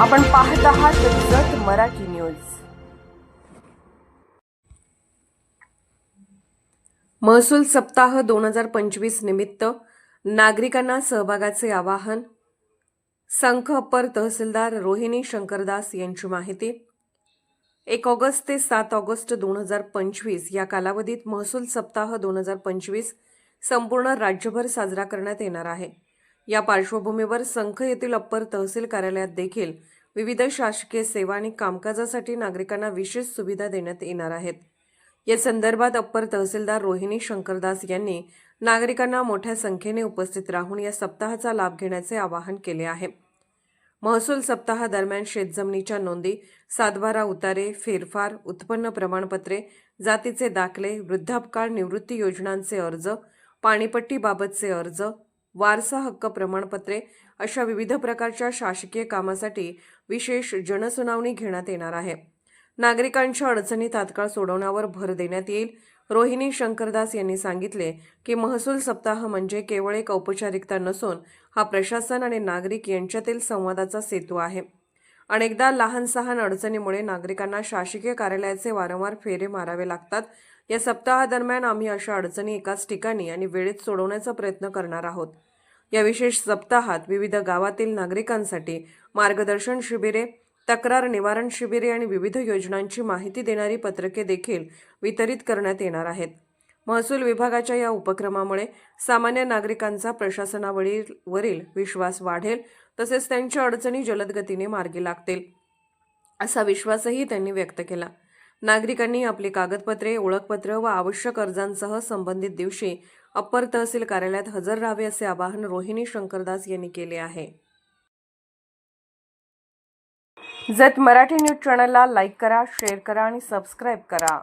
आपण पाहत आहात जत मराठी न्यूज. महसूल सप्ताह दोन हजार पंचवीस निमित्त नागरिकांना सहभागाचे आवाहन. संख अप्पर तहसीलदार रोहिणी शंकरदास यांची माहिती. एक ऑगस्ट ते सात ऑगस्ट दोन हजार पंचवीस या कालावधीत महसूल सप्ताह दोन हजार पंचवीस संपूर्ण राज्यभर साजरा करण्यात येणार आहे. या पार्श्वभूमीवर संख येथील अप्पर तहसील कार्यालयात देखील विविध शासकीय सेवा आणि कामकाजासाठी नागरिकांना विशेष सुविधा देण्यात येणार आहेत. या संदर्भात अप्पर तहसीलदार रोहिणी शंकरदास यांनी नागरिकांना मोठ्या संख्येने उपस्थित राहून या सप्ताहाचा लाभ घेण्याचे आवाहन केले आहे. महसूल सप्ताहादरम्यान शेतजमिनीच्या नोंदी सातबारा उतारे फेरफार उत्पन्न प्रमाणपत्रे जातीचे दाखले वृद्धापकाळ निवृत्ती योजनांचे अर्ज पाणीपट्टीबाबतचे अर्ज वारसा हक्क प्रमाणपत्रे अशा विविध प्रकारच्या शासकीय कामासाठी विशेष जनसुनावणी घेण्यात येणार आहे. नागरिकांच्या अडचणी तात्काळ सोडवण्यावर भर देण्यात येईल. रोहिणी शंकरदास यांनी सांगितले की महसूल सप्ताह म्हणजे केवळ एक औपचारिकता नसून हा प्रशासन आणि नागरिक यांच्यातील संवादाचा सेतू आहे. अनेकदा लहान सहान अडचणीमुळे नागरिकांना शासकीय कार्यालयाचे वारंवार फेरे मारावे लागतात. या सप्ताहादरम्यान आम्ही अशा अडचणी एकाच ठिकाणी आणि वेळेत सोडवण्याचा प्रयत्न करणार आहोत. या विशेष सप्ताहात विविध गावातील नागरिकांसाठी मार्गदर्शन शिबिरे तक्रार निवारण शिबिरे आणि विविध योजनांची माहिती देणारी पत्रके देखील वितरित करण्यात येणार आहेत. महसूल विभागाच्या या उपक्रमामुळे सामान्य नागरिकांचा प्रशासनावरील विश्वास वाढेल तसेच त्यांच्या अडचणी जलदगतीने मार्गी लागतील असा विश्वासही त्यांनी व्यक्त केला. नागरिकांनी आपली कागदपत्रे ओळखपत्र व आवश्यक अर्जांसह संबंधित दिवशी अप्पर तहसील कार्यालयात हजर राहावे असे आवाहन रोहिणी शंकरदास यांनी केले आहे. जत मराठी न्यूज चॅनलला लाईक करा शेअर करा आणि सबस्क्राईब करा.